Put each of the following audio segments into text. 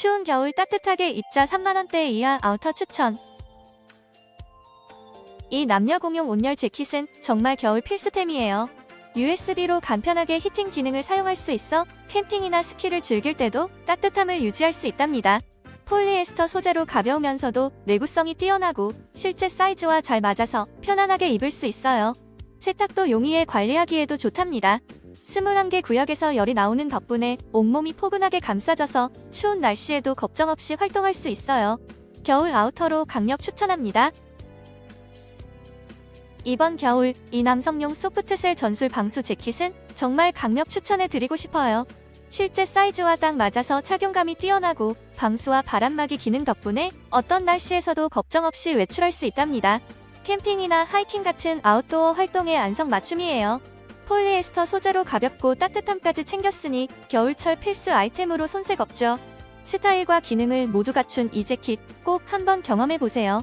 추운 겨울 따뜻하게 입자 3만원대 이하 아우터 추천. 이 남녀 공용 온열 재킷은 정말 겨울 필수템이에요. USB로 간편하게 히팅 기능을 사용할 수 있어 캠핑이나 스키를 즐길 때도 따뜻함을 유지할 수 있답니다. 폴리에스터 소재로 가벼우면서도 내구성이 뛰어나고 실제 사이즈와 잘 맞아서 편안하게 입을 수 있어요. 세탁도 용이해 관리하기에도 좋답니다. 21개 구역에서 열이 나오는 덕분에 온몸이 포근하게 감싸져서 추운 날씨에도 걱정 없이 활동할 수 있어요. 겨울 아우터로 강력 추천합니다. 이번 겨울 이 남성용 소프트셀 전술 방수 재킷은 정말 강력 추천해 드리고 싶어요. 실제 사이즈와 딱 맞아서 착용감이 뛰어나고 방수와 바람막이 기능 덕분에 어떤 날씨에서도 걱정 없이 외출할 수 있답니다. 캠핑이나 하이킹 같은 아웃도어 활동에 안성맞춤이에요. 폴리에스터 소재로 가볍고 따뜻함까지 챙겼으니 겨울철 필수 아이템으로 손색 없죠. 스타일과 기능을 모두 갖춘 이 재킷 꼭 한번 경험해보세요.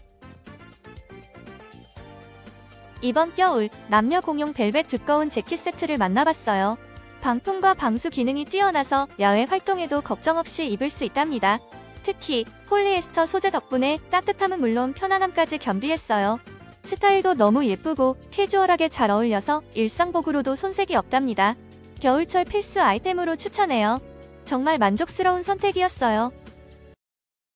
이번 겨울 남녀 공용 벨벳 두꺼운 재킷 세트를 만나봤어요. 방풍과 방수 기능이 뛰어나서 야외 활동에도 걱정 없이 입을 수 있답니다. 특히 폴리에스터 소재 덕분에 따뜻함은 물론 편안함까지 겸비했어요. 스타일도 너무 예쁘고 캐주얼하게 잘 어울려서 일상복으로도 손색이 없답니다. 겨울철 필수 아이템으로 추천해요. 정말 만족스러운 선택이었어요.